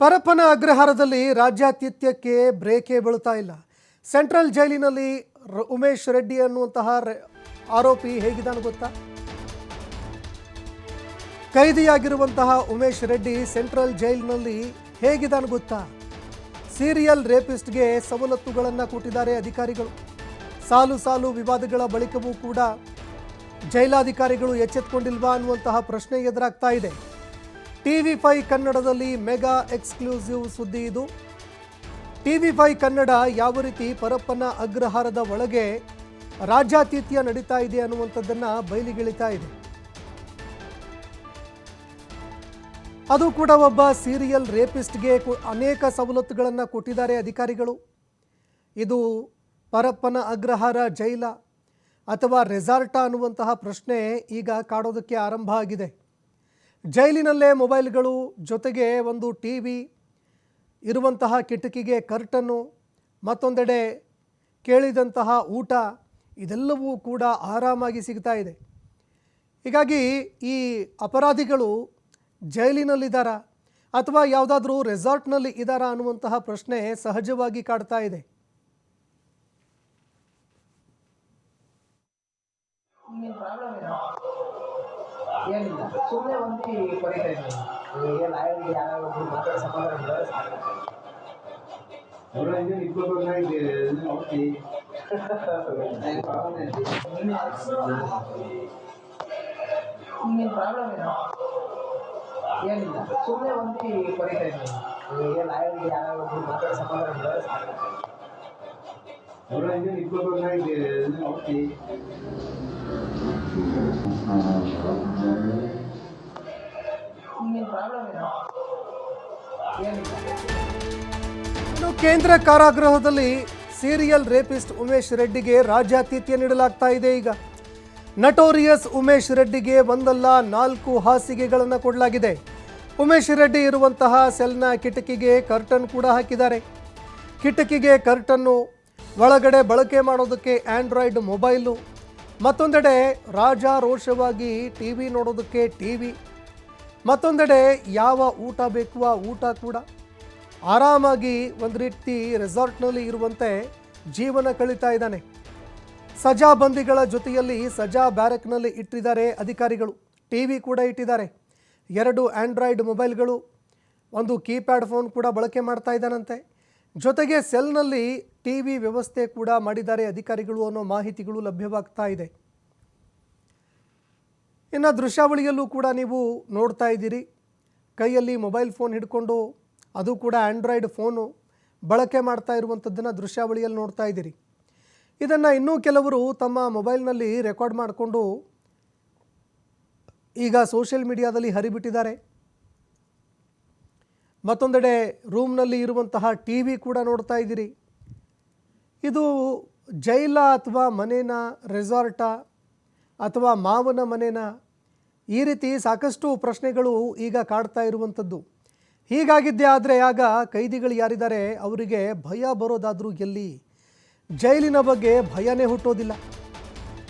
ಪರಪ್ಪನ ಅಗ್ರಹಾರದಲ್ಲಿ ರಾಜ್ಯಾತಿಥ್ಯಕ್ಕೆ ಬ್ರೇಕೇ ಬೀಳ್ತಾ ಇಲ್ಲ. ಸೆಂಟ್ರಲ್ ಜೈಲಿನಲ್ಲಿ ಉಮೇಶ್ ರೆಡ್ಡಿ ಅನ್ನುವಂತಹ ಆರೋಪಿ ಹೇಗಿದ್ದಾನೆ ಗೊತ್ತಾ? ಕೈದಿಯಾಗಿರುವಂತಹ ಉಮೇಶ್ ರೆಡ್ಡಿ ಸೆಂಟ್ರಲ್ ಜೈಲಿನಲ್ಲಿ ಹೇಗಿದ್ದಾನೆ ಗೊತ್ತಾ? ಸೀರಿಯಲ್ ರೇಪಿಸ್ಟ್ಗೆ ಸವಲತ್ತುಗಳನ್ನು ಕೊಟ್ಟಿದ್ದಾರೆ ಅಧಿಕಾರಿಗಳು. ಸಾಲು ಸಾಲು ವಿವಾದಗಳ ಬಳಿಕವೂ ಕೂಡ ಜೈಲಾಧಿಕಾರಿಗಳು ಎಚ್ಚೆತ್ತುಕೊಂಡಿಲ್ವಾ ಅನ್ನುವಂತಹ ಪ್ರಶ್ನೆ ಎದುರಾಗ್ತಾ ಇದೆ. ಟಿವಿ ಫೈ ಕನ್ನಡದಲ್ಲಿ ಮೆಗಾ ಎಕ್ಸ್ಕ್ಲೂಸಿವ್ ಸುದ್ದಿ ಇದು. ಟಿವಿ ಫೈ ಕನ್ನಡ ಯಾವ ರೀತಿ ಪರಪ್ಪನ ಅಗ್ರಹಾರದ ಒಳಗೆ ರಾಜ್ಯಾತಿಥ್ಯ ನಡೀತಾ ಇದೆ ಅನ್ನುವಂಥದ್ದನ್ನ ಬಯಲಿಗಿಳಿತಾ ಇದೆ. ಅದು ಕೂಡ ಒಬ್ಬ ಸೀರಿಯಲ್ ರೇಪಿಸ್ಟ್ಗೆ ಅನೇಕ ಸವಲತ್ತುಗಳನ್ನು ಕೊಟ್ಟಿದ್ದಾರೆ ಅಧಿಕಾರಿಗಳು. ಇದು ಪರಪ್ಪನ ಅಗ್ರಹಾರ ಜೈಲ ಅಥವಾ ರೆಸಾರ್ಟ ಅನ್ನುವಂತಹ ಪ್ರಶ್ನೆ ಈಗ ಕಾಡೋದಕ್ಕೆ ಆರಂಭ ಆಗಿದೆ. ಜೈಲಿನಲ್ಲೇ ಮೊಬೈಲ್ಗಳು ಜೊತೆಗೆ ಒಂದು ಟಿ ವಿ ಇರುವಂತಹ ಕಿಟಕಿಗೆ ಕರ್ಟನ್ನು, ಮತ್ತೊಂದೆಡೆ ಕೇಳಿದಂತಹ ಊಟ, ಇದೆಲ್ಲವೂ ಕೂಡ ಆರಾಮಾಗಿ ಸಿಗ್ತಾ ಇದೆ. ಹೀಗಾಗಿ ಈ ಅಪರಾಧಿಗಳು ಜೈಲಿನಲ್ಲಿದ್ದಾರಾ ಅಥವಾ ಯಾವುದಾದ್ರೂ ರೆಸಾರ್ಟ್ನಲ್ಲಿ ಇದ್ದಾರಾ ಅನ್ನುವಂತಹ ಪ್ರಶ್ನೆ ಸಹಜವಾಗಿ ಕಾಡ್ತಾ ಇದೆ. ಏನಿಲ್ಲ ಸುಮ್ಮನೆ ಒಂದು ಕೊರಿತಾ ಇದ್ದೀನಿ ಈಗ ಲಾಯರ್ಗೆ ಯಾರಾದ್ರು ಮಾತಾಡಿ ಸಮಾಧಾನ ಮಾಡಿದ್ರೆ ಸಾಕು ಅವರಿಂದ ಇಪ್ಪತ್ತೊಂದಾಗಿದೆ ಔಷಧಿ ನಿಮ್ಗೇನು ಪ್ರಾಬ್ಲಮ್ ಏನೋ ಏನಿಲ್ಲ ಸುಮ್ಮನೆ ಒಂದು ಕೊರಿತಾ ಇದ್ದೀನಿ ಈಗ ಲಾಯರ್ಗೆ ಯಾರಾದ್ರು ಮಾತಾಡಿ ಸಮಾಧಾನ ಇನ್ನು ಕೇಂದ್ರ ಕಾರಾಗೃಹದಲ್ಲಿ ಸೀರಿಯಲ್ ರೇಪಿಸ್ಟ್ ಉಮೇಶ್ ರೆಡ್ಡಿಗೆ ರಾಜ್ಯಾತಿಥ್ಯ ನೀಡಲಾಗ್ತಾ ಇದೆ ಈಗ. ನಟೋರಿಯಸ್ ಉಮೇಶ್ ರೆಡ್ಡಿಗೆ ಒಂದಲ್ಲ ನಾಲ್ಕು ಹಾಸಿಗೆಗಳನ್ನು ಕೊಡಲಾಗಿದೆ. ಉಮೇಶ್ ರೆಡ್ಡಿ ಇರುವಂತಹ ಸೆಲ್ನ ಕಿಟಕಿಗೆ ಕರ್ಟನ್ ಕೂಡ ಹಾಕಿದ್ದಾರೆ. ಕಿಟಕಿಗೆ ಕರ್ಟನ್ನು ಒಳಗಡೆ ಬಳಕೆ ಮಾಡೋದಕ್ಕೆ ಆಂಡ್ರಾಯ್ಡ್ ಮೊಬೈಲು, ಮತ್ತೊಂದೆಡೆ ರಾಜಾರೋಷವಾಗಿ ಟಿ ವಿ ನೋಡೋದಕ್ಕೆ ಟಿ ವಿ ಮತ್ತೊಂದೆಡೆ ಯಾವ ಊಟ ಬೇಕು ಆ ಊಟ ಕೂಡ. ಆರಾಮಾಗಿ ಒಂದು ರೀತಿ ರೆಸಾರ್ಟ್ನಲ್ಲಿ ಇರುವಂತೆ ಜೀವನ ಕಳೀತಾ ಇದ್ದಾನೆ. ಸಜಾ ಬಂದಿಗಳ ಜೊತೆಯಲ್ಲಿ ಸಜಾ ಬ್ಯಾರಕ್ನಲ್ಲಿ ಇಟ್ಟಿದ್ದಾರೆ ಅಧಿಕಾರಿಗಳು. ಟಿ ವಿ ಕೂಡ ಇಟ್ಟಿದ್ದಾರೆ. ಎರಡು ಆಂಡ್ರಾಯ್ಡ್ ಮೊಬೈಲ್ಗಳು, ಒಂದು ಕೀಪ್ಯಾಡ್ ಫೋನ್ ಕೂಡ ಬಳಕೆ ಮಾಡ್ತಾ ಇದ್ದಾನಂತೆ. ಜೊತೆಗೆ ಸೆಲ್ನಲ್ಲಿ ಟಿ ವಿ ವ್ಯವಸ್ಥೆ ಕೂಡ ಮಾಡಿದ್ದಾರೆ ಅಧಿಕಾರಿಗಳು ಅನ್ನೋ ಮಾಹಿತಿಗಳು ಲಭ್ಯವಾಗ್ತಾ ಇದೆ. ಇನ್ನು ದೃಶ್ಯಾವಳಿಯಲ್ಲೂ ಕೂಡ ನೀವು ನೋಡ್ತಾ ಇದ್ದೀರಿ. ಕೈಯಲ್ಲಿ ಮೊಬೈಲ್ ಫೋನ್ ಹಿಡ್ಕೊಂಡು ಅದು ಕೂಡ ಆ್ಯಂಡ್ರಾಯ್ಡ್ ಫೋನು ಬಳಕೆ ಮಾಡ್ತಾ ಇರುವಂಥದ್ದನ್ನು ದೃಶ್ಯಾವಳಿಯಲ್ಲಿ ನೋಡ್ತಾ ಇದ್ದೀರಿ. ಇದನ್ನು ಇನ್ನೂ ಕೆಲವರು ತಮ್ಮ ಮೊಬೈಲ್ನಲ್ಲಿ ರೆಕಾರ್ಡ್ ಮಾಡಿಕೊಂಡು ಈಗ ಸೋಷಿಯಲ್ ಮೀಡಿಯಾದಲ್ಲಿ ಹರಿಬಿಟ್ಟಿದ್ದಾರೆ. ಮತ್ತೊಂದೆಡೆ ರೂಮ್ನಲ್ಲಿ ಇರುವಂತಹ ಟಿ ವಿ ಕೂಡ ನೋಡ್ತಾ ಇದ್ದೀರಿ. ಇದು ಜೈಲ ಅಥವಾ ಮನೇನ, ರೆಸಾರ್ಟಾ ಅಥವಾ ಮಾವನ ಮನೇನ ಈ ರೀತಿ ಸಾಕಷ್ಟು ಪ್ರಶ್ನೆಗಳು ಈಗ ಕಾಡ್ತಾ ಇರುವಂಥದ್ದು. ಹೀಗಾಗಿದ್ದೇ ಆದರೆ ಆಗ ಕೈದಿಗಳು ಯಾರಿದ್ದಾರೆ, ಅವರಿಗೆ ಭಯ ಬರೋದಾದರೂ ಎಲ್ಲಿ? ಜೈಲಿನ ಬಗ್ಗೆ ಭಯನೇ ಹುಟ್ಟೋದಿಲ್ಲ.